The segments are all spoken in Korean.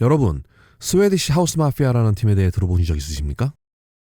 여러분, 스웨디시 하우스 마피아라는 팀에 대해 들어보신 적 있으십니까?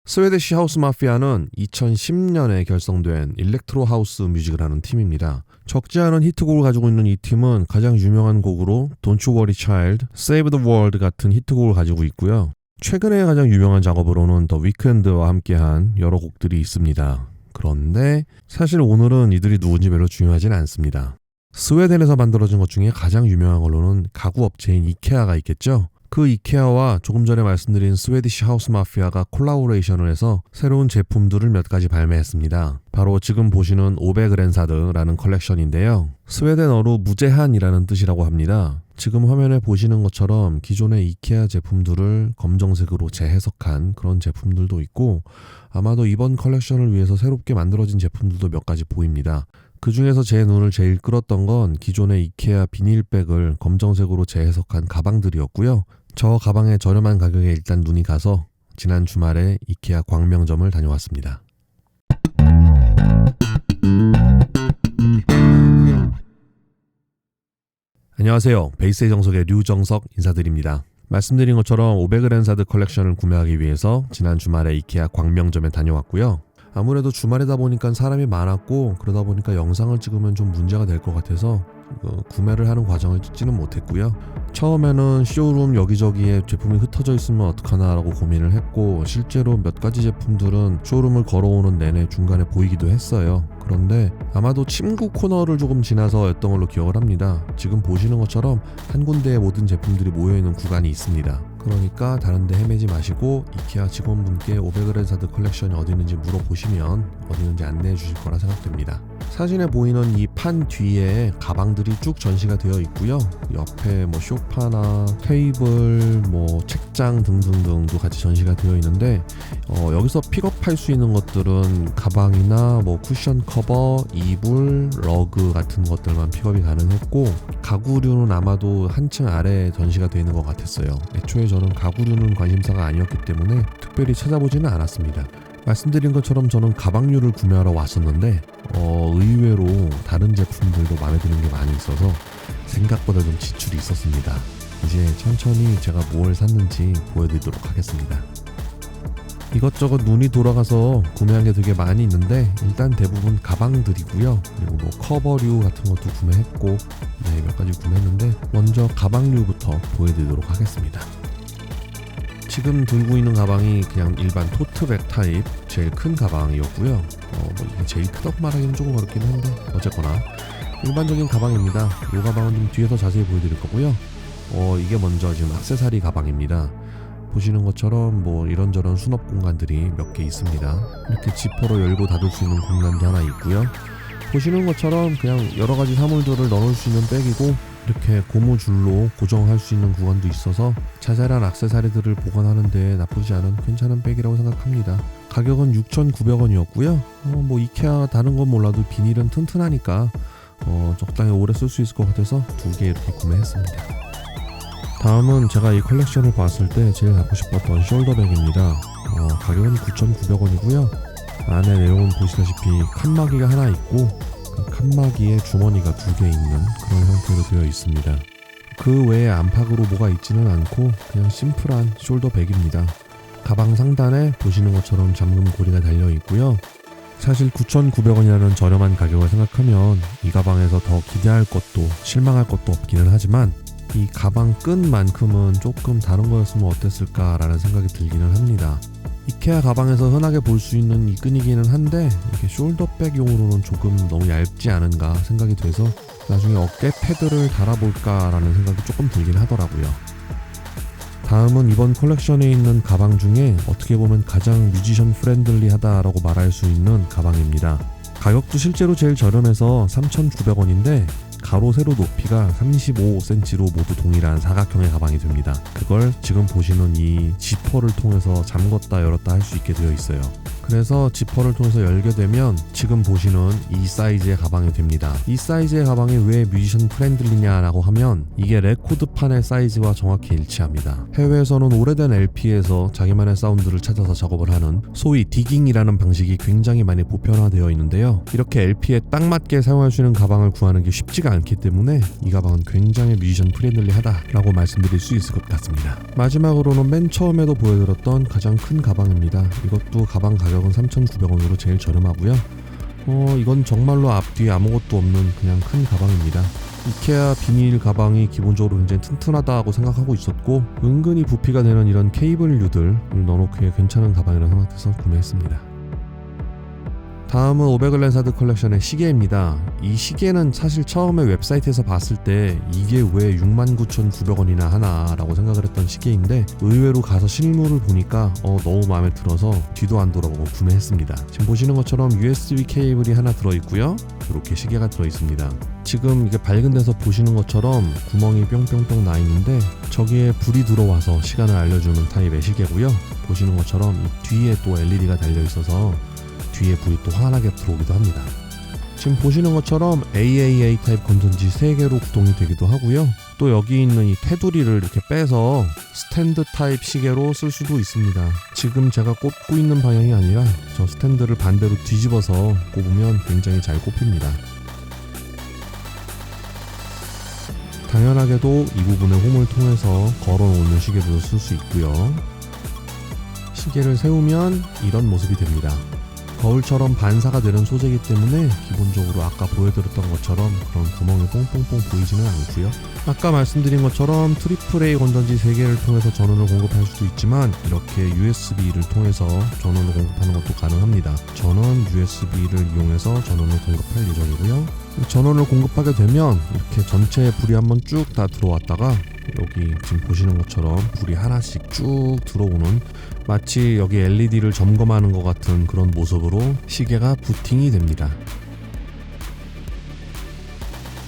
스웨디시 하우스 마피아는 2010년에 결성된 일렉트로 하우스 뮤직을 하는 팀입니다. 적지 않은 히트곡을 가지고 있는 이 팀은 가장 유명한 곡으로 Don't You Worry Child, Save the World 같은 히트곡을 가지고 있고요. 최근에 가장 유명한 작업으로는 더 위크엔드와 함께한 여러 곡들이 있습니다. 그런데 사실 오늘은 이들이 누군지 별로 중요하진 않습니다. 스웨덴에서 만들어진 것 중에 가장 유명한 걸로는 가구 업체인 이케아가 있겠죠. 그 이케아와 조금 전에 말씀드린 스웨디시 하우스 마피아가 콜라보레이션을 해서 새로운 제품들을 몇 가지 발매했습니다. 바로 지금 보시는 오베그랜사드라는 컬렉션인데요. 스웨덴어로 무제한이라는 뜻이라고 합니다. 지금 화면에 보시는 것처럼 기존의 이케아 제품들을 검정색으로 재해석한 그런 제품들도 있고 아마도 이번 컬렉션을 위해서 새롭게 만들어진 제품들도 몇 가지 보입니다. 그 중에서 제 눈을 제일 끌었던 건 기존의 이케아 비닐백을 검정색으로 재해석한 가방들이었고요. 저 가방의 저렴한 가격에 일단 눈이 가서 지난 주말에 이케아 광명점을 다녀왔습니다. 안녕하세요. 베이스의 정석의 류정석 인사드립니다. 말씀드린 것처럼 오베그랜사드 컬렉션을 구매하기 위해서 지난 주말에 이케아 광명점에 다녀왔고요. 아무래도 주말이다 보니까 사람이 많았고 그러다 보니까 영상을 찍으면 좀 문제가 될 것 같아서 어, 구매를 하는 과정을 찍지는 못했고요. 처음에는 쇼룸 여기저기에 제품이 흩어져 있으면 어떡하나라고 고민을 했고 실제로 몇 가지 제품들은 쇼룸을 걸어오는 내내 중간에 보이기도 했어요. 그런데 아마도 침구 코너를 조금 지나서였던 걸로 기억을 합니다. 지금 보시는 것처럼 한 군데에 모든 제품들이 모여있는 구간이 있습니다. 그러니까 다른데 헤매지 마시고 이케아 직원분께 오베그랜사드 컬렉션이 어디 있는지 물어보시면 어디 있는지 안내해 주실 거라 생각됩니다. 사진에 보이는 이 판 뒤에 가방들이 쭉 전시가 되어 있고요. 옆에 뭐 쇼파나 테이블, 뭐 책장 등등등도 같이 전시가 되어 있는데 어, 여기서 픽업할 수 있는 것들은 가방이나 뭐 쿠션 커버, 이불, 러그 같은 것들만 픽업이 가능했고 가구류는 아마도 한층 아래 전시가 되어 있는 것 같았어요. 애초에 저는 가구류는 관심사가 아니었기 때문에 특별히 찾아보지는 않았습니다. 말씀드린 것처럼 저는 가방류를 구매하러 왔었는데 어, 의외로 다른 제품들도 마음에 드는 게 많이 있어서 생각보다 좀 지출이 있었습니다. 이제 천천히 제가 뭘 샀는지 보여드리도록 하겠습니다. 이것저것 눈이 돌아가서 구매한 게 되게 많이 있는데 일단 대부분 가방들이고요. 그리고 뭐 커버류 같은 것도 구매했고 네, 몇 가지 구매했는데 먼저 가방류부터 보여드리도록 하겠습니다. 지금 들고 있는 가방이 그냥 일반 토트백 타입 제일 큰 가방이었고요. 어, 뭐 이게 제일 크다고 말하기는 조금 어렵긴 한데 어쨌거나 일반적인 가방입니다. 이 가방은 좀 뒤에서 자세히 보여드릴 거고요. 어, 이게 먼저 지금 악세사리 가방입니다. 보시는 것처럼 뭐 이런저런 수납 공간들이 몇 개 있습니다. 이렇게 지퍼로 열고 닫을 수 있는 공간도 하나 있고요. 보시는 것처럼 그냥 여러 가지 사물들을 넣을 수 있는 백이고 이렇게 고무줄로 고정할 수 있는 구간도 있어서 자잘한 악세사리들을 보관하는 데 나쁘지 않은 괜찮은 백이라고 생각합니다. 가격은 6,900원이었고요. 어, 뭐 이케아 다른 건 몰라도 비닐은 튼튼하니까 어, 적당히 오래 쓸 수 있을 것 같아서 두 개 이렇게 구매했습니다. 다음은 제가 이 컬렉션을 봤을 때 제일 갖고 싶었던 숄더백입니다. 어, 가격은 9,900원이고요. 안에 내용은 보시다시피 칸막이가 하나 있고 그 칸막이에 주머니가 두 개 있는 그런 형태로 되어 있습니다. 그 외에 안팎으로 뭐가 있지는 않고 그냥 심플한 숄더 백입니다. 가방 상단에 보시는 것처럼 잠금 고리가 달려 있고요. 사실 9,900원이라는 저렴한 가격을 생각하면 이 가방에서 더 기대할 것도 실망할 것도 없기는 하지만 이 가방 끈만큼은 조금 다른 거였으면 어땠을까라는 생각이 들기는 합니다. 이케아 가방에서 흔하게 볼 수 있는 이 끈이기는 한데 이게 숄더백용으로는 조금 너무 얇지 않은가 생각이 돼서 나중에 어깨 패드를 달아볼까라는 생각이 조금 들긴 하더라고요. 다음은 이번 컬렉션에 있는 가방 중에 어떻게 보면 가장 뮤지션 프렌들리하다라고 말할 수 있는 가방입니다. 가격도 실제로 제일 저렴해서 3,900원인데 가로 세로 높이가 35cm로 모두 동일한 사각형의 가방이 됩니다. 그걸 지금 보시는 이 지퍼를 통해서 잠궜다 열었다 할 수 있게 되어 있어요. 그래서 지퍼를 통해서 열게 되면 지금 보시는 이 사이즈의 가방이 됩니다. 이 사이즈의 가방이 왜 뮤지션 프렌들리냐라고 하면 이게 레코드판의 사이즈와 정확히 일치합니다. 해외에서는 오래된 LP에서 자기만의 사운드를 찾아서 작업을 하는 소위 디깅이라는 방식이 굉장히 많이 보편화되어 있는데요. 이렇게 LP에 딱 맞게 사용할 수 있는 가방을 구하는 게 쉽지가 않기 때문에 이 가방은 굉장히 뮤지션 프렌들리하다라고 말씀드릴 수 있을 것 같습니다. 마지막으로는 맨 처음에도 보여드렸던 가장 큰 가방입니다. 이것도 가방 가격은 3,900원으로 제일 저렴하고요. 어, 이건 정말로 앞뒤에 아무것도 없는 그냥 큰 가방입니다. 이케아 비닐 가방이 기본적으로 굉장히 튼튼하다고 생각하고 있었고 은근히 부피가 되는 이런 케이블류들을 넣어놓기에 괜찮은 가방이라고 생각해서 구매했습니다. 다음은 오베글랜사드 컬렉션의 시계입니다. 이 시계는 사실 처음에 웹사이트에서 봤을 때 이게 왜 69,900원이나 하나라고 생각을 했던 시계인데 의외로 가서 실물을 보니까 어, 너무 마음에 들어서 뒤도 안 돌아보고 구매했습니다. 지금 보시는 것처럼 USB 케이블이 하나 들어있고요. 이렇게 시계가 들어있습니다. 지금 이게 밝은 데서 보시는 것처럼 구멍이 뿅뿅뿅 나 있는데 저기에 불이 들어와서 시간을 알려주는 타입의 시계고요. 보시는 것처럼 이 뒤에 또 LED가 달려 있어서 뒤에 불이 또 환하게 들어오기도 합니다. 지금 보시는 것처럼 AAA 타입 건전지 3개로 구동이 되기도 하고요. 또 여기 있는 이 테두리를 이렇게 빼서 스탠드 타입 시계로 쓸 수도 있습니다. 지금 제가 꼽고 있는 방향이 아니라 저 스탠드를 반대로 뒤집어서 꼽으면 굉장히 잘 꼽힙니다. 당연하게도 이 부분의 홈을 통해서 걸어놓는 시계도 쓸 수 있고요. 시계를 세우면 이런 모습이 됩니다. 거울처럼 반사가 되는 소재이기 때문에 기본적으로 아까 보여드렸던 것처럼 그런 구멍이 뽕뽕뽕 보이지는 않고요. 아까 말씀드린 것처럼 트리플 A 건전지 3개를 통해서 전원을 공급할 수도 있지만 이렇게 USB를 통해서 전원을 공급하는 것도 가능합니다. 저는 USB를 이용해서 전원을 공급할 예정이고요. 전원을 공급하게 되면 이렇게 전체에 불이 한번 쭉 다 들어왔다가 여기 지금 보시는 것처럼 불이 하나씩 쭉 들어오는 마치 여기 LED를 점검하는 것 같은 그런 모습으로 시계가 부팅이 됩니다.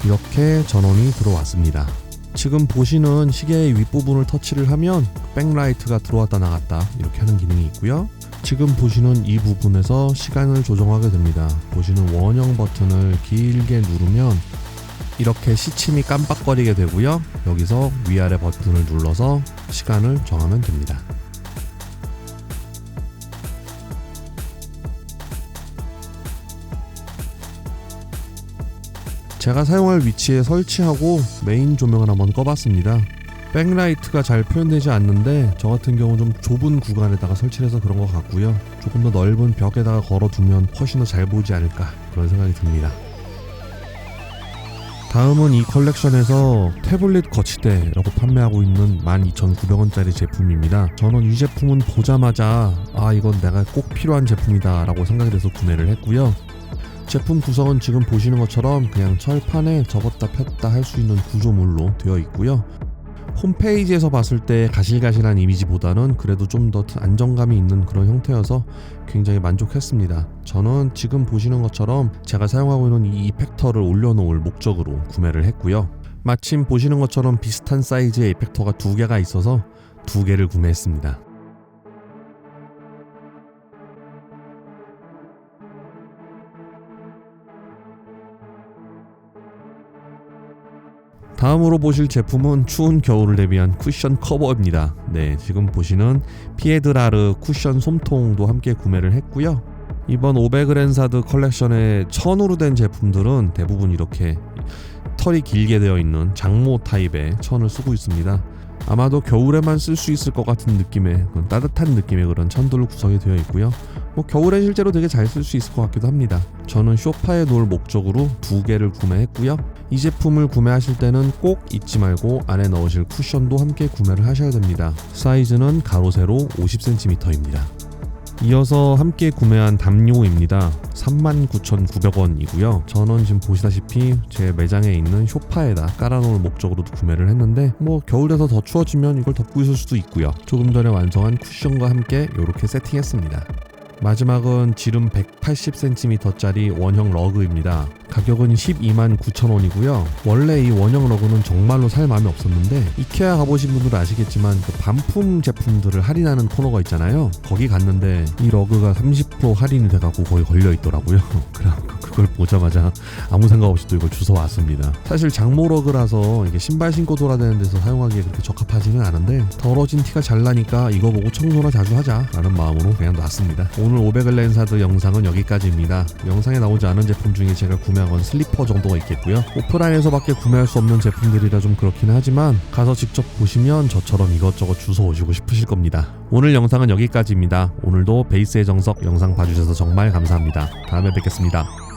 이렇게 전원이 들어왔습니다. 지금 보시는 시계의 윗부분을 터치를 하면 백라이트가 들어왔다 나갔다 이렇게 하는 기능이 있고요. 지금 보시는 이 부분에서 시간을 조정하게 됩니다. 보시는 원형 버튼을 길게 누르면 이렇게 시침이 깜빡거리게 되고요. 여기서 위아래 버튼을 눌러서 시간을 정하면 됩니다. 제가 사용할 위치에 설치하고 메인 조명을 한번 꺼봤습니다. 백라이트가 잘 표현되지 않는데 저 같은 경우 좀 좁은 구간에다가 설치해서 그런 것 같고요. 조금 더 넓은 벽에다가 걸어두면 훨씬 더 잘 보이지 않을까 그런 생각이 듭니다. 다음은 이 컬렉션에서 태블릿 거치대라고 판매하고 있는 12,900원짜리 제품입니다. 저는 이 제품은 보자마자 아 이건 내가 꼭 필요한 제품이다 라고 생각이 돼서 구매를 했고요. 제품 구성은 지금 보시는 것처럼 그냥 철판에 접었다 폈다 할 수 있는 구조물로 되어 있고요. 홈페이지에서 봤을 때 가실가실한 이미지보다는 그래도 좀 더 안정감이 있는 그런 형태여서 굉장히 만족했습니다. 저는 지금 보시는 것처럼 제가 사용하고 있는 이 이펙터를 올려놓을 목적으로 구매를 했고요. 마침 보시는 것처럼 비슷한 사이즈의 이펙터가 두 개가 있어서 두 개를 구매했습니다. 다음으로 보실 제품은 추운 겨울을 대비한 쿠션 커버입니다. 네, 지금 보시는 피에드라르 쿠션 솜통도 함께 구매를 했고요. 이번 오베그랜사드 컬렉션의 천으로 된 제품들은 대부분 이렇게 털이 길게 되어 있는 장모 타입의 천을 쓰고 있습니다. 아마도 겨울에만 쓸 수 있을 것 같은 느낌의 따뜻한 느낌의 그런 천들로 구성이 되어 있고요. 뭐 겨울엔 실제로 되게 잘 쓸 수 있을 것 같기도 합니다. 저는 쇼파에 놓을 목적으로 두 개를 구매했고요. 이 제품을 구매하실 때는 꼭 잊지 말고 안에 넣으실 쿠션도 함께 구매를 하셔야 됩니다. 사이즈는 가로 세로 50cm입니다. 이어서 함께 구매한 담요입니다. 39,900원이고요. 저는 지금 보시다시피 제 매장에 있는 쇼파에다 깔아놓을 목적으로도 구매를 했는데 뭐 겨울에서 더 추워지면 이걸 덮고 있을 수도 있고요. 조금 전에 완성한 쿠션과 함께 이렇게 세팅했습니다. 마지막은 지름 180cm짜리 원형 러그입니다. 가격은 12만 9천 원이고요. 원래 이 원형 러그는 정말로 살 마음이 없었는데 이케아 가보신 분들은 아시겠지만 그 반품 제품들을 할인하는 코너가 있잖아요. 거기 갔는데 이 러그가 30% 할인이 돼갖고 거기 걸려 있더라고요. 그걸 보자마자 아무 생각 없이 또 이걸 주워 왔습니다. 사실 장모 러그라서 이게 신발 신고 돌아다니는 데서 사용하기에 그렇게 적합하지는 않은데 더러진 티가 잘 나니까 이거 보고 청소나 자주 하자라는 마음으로 그냥 놨습니다. 오늘 500글랜사드 영상은 여기까지입니다. 영상에 나오지 않은 제품 중에 제가 구매 한건 슬리퍼 정도가 있겠고요. 오프라인에서밖에 구매할 수 없는 제품들이라 좀 그렇긴 하지만 가서 직접 보시면 저처럼 이것저것 주워 오시고 싶으실 겁니다. 오늘 영상은 여기까지입니다. 오늘도 베이스의 정석 영상 봐주셔서 정말 감사합니다. 다음에 뵙겠습니다.